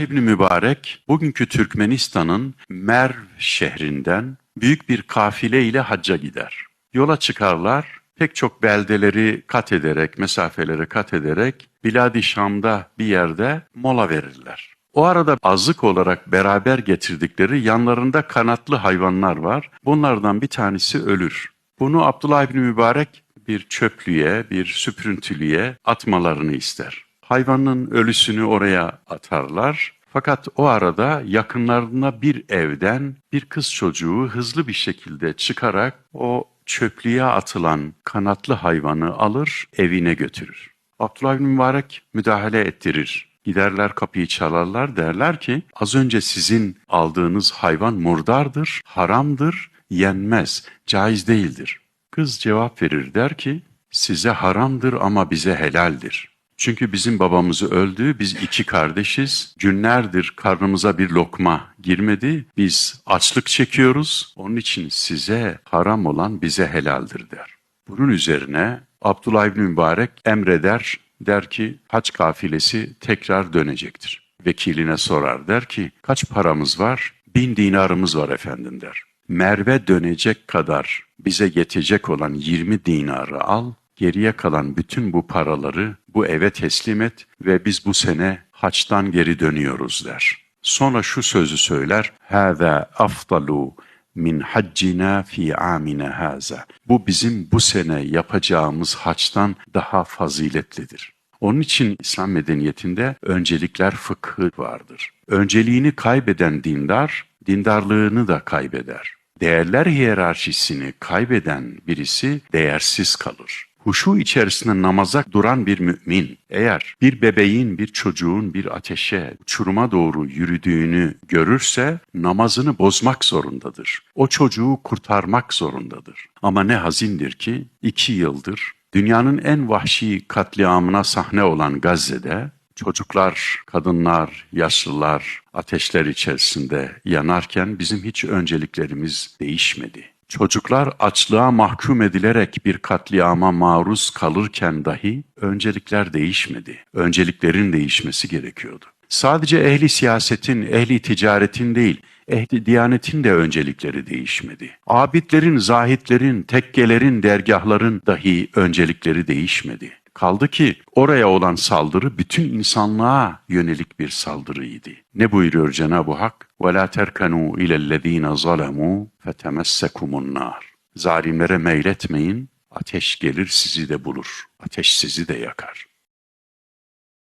İbni Mübarek bugünkü Türkmenistan'ın Merv şehrinden büyük bir kafile ile hacca gider. Yola çıkarlar, pek çok beldeleri kat ederek, mesafeleri kat ederek Biladi Şam'da bir yerde mola verirler. O arada azık olarak beraber getirdikleri yanlarında kanatlı hayvanlar var. Bunlardan bir tanesi ölür. Bunu Abdullah İbni Mübarek bir çöplüğe, bir süprüntülüğe atmalarını ister. Hayvanın ölüsünü oraya atarlar. Fakat o arada yakınlarına bir evden bir kız çocuğu hızlı bir şekilde çıkarak o çöplüğe atılan kanatlı hayvanı alır, evine götürür. Abdullah bin Mübarek müdahale ettirir. Giderler kapıyı çalarlar derler ki az önce sizin aldığınız hayvan murdardır, haramdır, yenmez, caiz değildir. Kız cevap verir der ki size haramdır ama bize helaldir. Çünkü bizim babamız öldü, biz iki kardeşiz. Günlerdir karnımıza bir lokma girmedi. Biz açlık çekiyoruz. Onun için size haram olan bize helaldir der. Bunun üzerine Abdullah İbni Mübarek emreder, der ki haç kafilesi tekrar dönecektir. Vekiline sorar, der ki kaç paramız var? Bin dinarımız var efendim der. Merve dönecek kadar bize yetecek olan 20 dinarı al, geriye kalan bütün bu paraları bu eve teslim et ve biz bu sene haçtan geri dönüyoruz der. Sonra şu sözü söyler. Hâzâ afdalu min haccina fi amine haza. Bu bizim bu sene yapacağımız haçtan daha faziletlidir. Onun için İslam medeniyetinde öncelikler fıkhı vardır. Önceliğini kaybeden dindar, dindarlığını da kaybeder. Değerler hiyerarşisini kaybeden birisi değersiz kalır. Huşu içerisinde namaza duran bir mümin eğer bir bebeğin, bir çocuğun bir ateşe, uçuruma doğru yürüdüğünü görürse namazını bozmak zorundadır. O çocuğu kurtarmak zorundadır. Ama ne hazindir ki iki yıldır dünyanın en vahşi katliamına sahne olan Gazze'de çocuklar, kadınlar, yaşlılar ateşler içerisinde yanarken bizim hiç önceliklerimiz değişmedi. Çocuklar açlığa mahkum edilerek bir katliama maruz kalırken dahi öncelikler değişmedi. Önceliklerin değişmesi gerekiyordu. Sadece ehli siyasetin, ehli ticaretin değil, ehli diyanetin de öncelikleri değişmedi. Abidlerin, zahitlerin, tekkelerin, dergahların dahi öncelikleri değişmedi. Kaldı ki oraya olan saldırı bütün insanlığa yönelik bir saldırıydı. Ne buyuruyor Cenab-ı Hak? وَلَا تَرْكَنُوا اِلَى الَّذ۪ينَ ظَلَمُوا فَتَمَسَّكُمُ النَّارِ Zalimlere meyletmeyin, ateş gelir sizi de bulur. Ateş sizi de yakar.